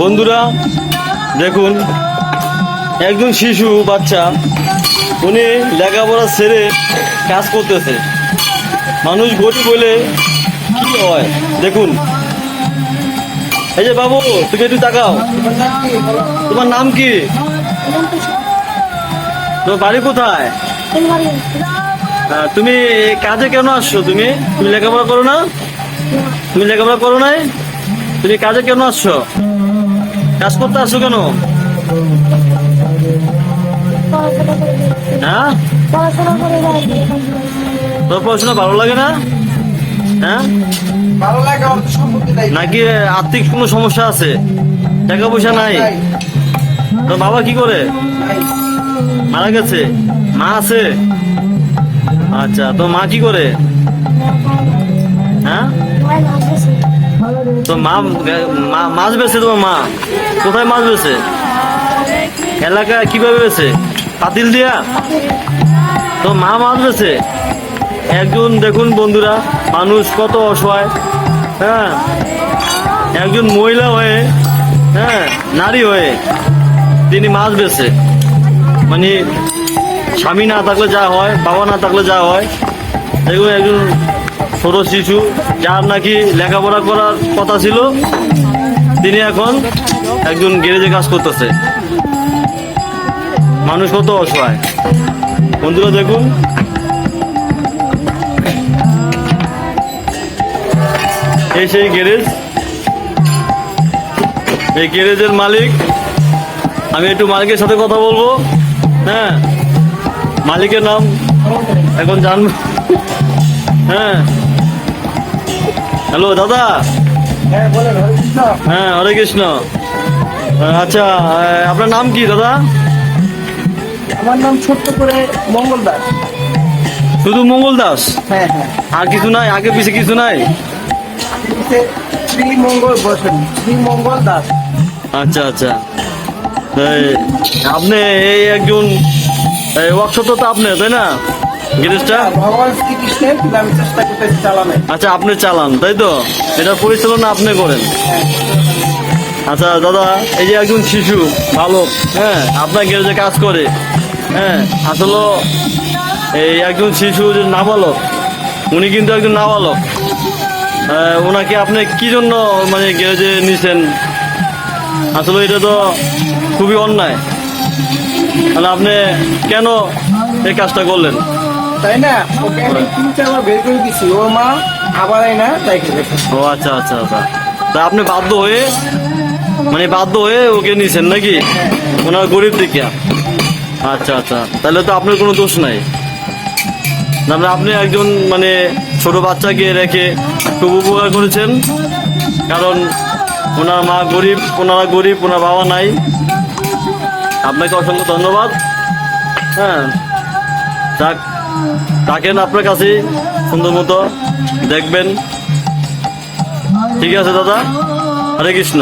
বন্ধুরা, দেখুন, একজন শিশু, বাচ্চা, উনি লেখাপড়া ছেড়ে কাজ করতেছে। মানুষ গরিব বলে কি হয়? দেখুন। এই যে বাবু, তুমি একটু তাকাও। তোমার নাম কি? তোমার বাড়ি কোথায়? তুমি কাজে কেন আসছো তুমি? তুমি লেখাপড়া করো না? তুমি লেখাপড়া করো নাই? তুমি কাজে কেন আসছো? কাজ করতে আসছো কেন? হ্যাঁ? তোর পড়াশোনা ভালো লাগে না? হ্যাঁ? ভালো লাগে অর্থ সম্পত্তি নাই। নাকি আর্থিক কোনো সমস্যা আছে? টাকা পয়সা নাই? তোর বাবা কি করে? মারা গেছে? মা আছে? আচ্ছা তো মা কি করে? হ্যাঁ? তো মা মাছ বেছে তোমার মা? কোথায় মাছ বেছে? এলাকায় কীভাবে বেছে? পাতিল দিয়া? তো মা মাছ বেছে? একজন, দেখুন বন্ধুরা, মানুষ কত অসহায় হ্যাঁ? একজন মহিলা হয়ে হ্যাঁ? নারী হয়ে তিনি মাছ বেছে। মানে স্বামী না থাকলে যা হয়, বাবা না থাকলে যা হয়। দেখুন একজন ছোট শিশু, যার নাকি লেখাপড়া করার কথা ছিল, তিনি এখন একজন গ্যারেজে কাজ করতেছে। মানুষ কত অসহায়। বন্ধুরা, দেখুন। এই সেই গ্যারেজ। এই গ্যারেজের মালিক, আমি একটু মালিকের সাথে কথা বলব। হ্যাঁ মালিকের নাম এখন জানব। হ্যাঁ। হ্যালো দাদা। হ্যাঁ, হরে কৃষ্ণ। হ্যাঁ আচ্ছা আপনার নাম কি দাদা? আমার নাম ছোট্ট করে মঙ্গল দাস। শুধু মঙ্গল দাস? হ্যাঁ হ্যাঁ। আর কিছু নাই? আগে পিছে কিছু নাই? বসেন দাস। আচ্ছা আচ্ছা। আপনি এই একজন ওয়ার্কশপ তো আপনি তাই না? গ্যারেজটা ভগবান শ্রীকৃষ্ণের আমি চেষ্টা করতেছি চালানোর। আচ্ছা আপনি চালান তাই তো? এটা পরিচালনা আপনি করেন। হ্যাঁ। আচ্ছা দাদা এই যে একজন শিশু বালক হ্যাঁ আপনার গ্যারেজে কাজ করে হ্যাঁ আসলে এই একজন শিশু যে নাবালক উনি কিন্তু একজন নাবালক। ওনাকে আপনি কি জন্য মানে গ্যারেজে নিছেন? আসলে এটা তো খুবই অন্যায়। তাহলে আপনি কেন এই কাজটা করলেন? তাই না? ওকে আমি বের করে দিছি। মা, আবার না তাই ও আচ্ছা আচ্ছা আচ্ছা। তা আপনি বাধ্য হয়ে মানে বাধ্য হয়ে ওকে নিছেন নাকি? ওনার গরিব দেখিয়া আচ্ছা আচ্ছা। তাহলে তো আপনার কোনো দোষ নাই। তারপরে আপনি একজন মানে ছোট বাচ্চাকে রেখে খুব উপকার করেছেন। কারণ ওনার মা গরিব, ওনারা গরিব, ওনার বাবা নাই। আপনাকে অসংখ্য ধন্যবাদ। হ্যাঁ। যাক থাকেন আপনার কাছে সুন্দর মতো। দেখবেন। ঠিক আছে দাদা? হরে কৃষ্ণ।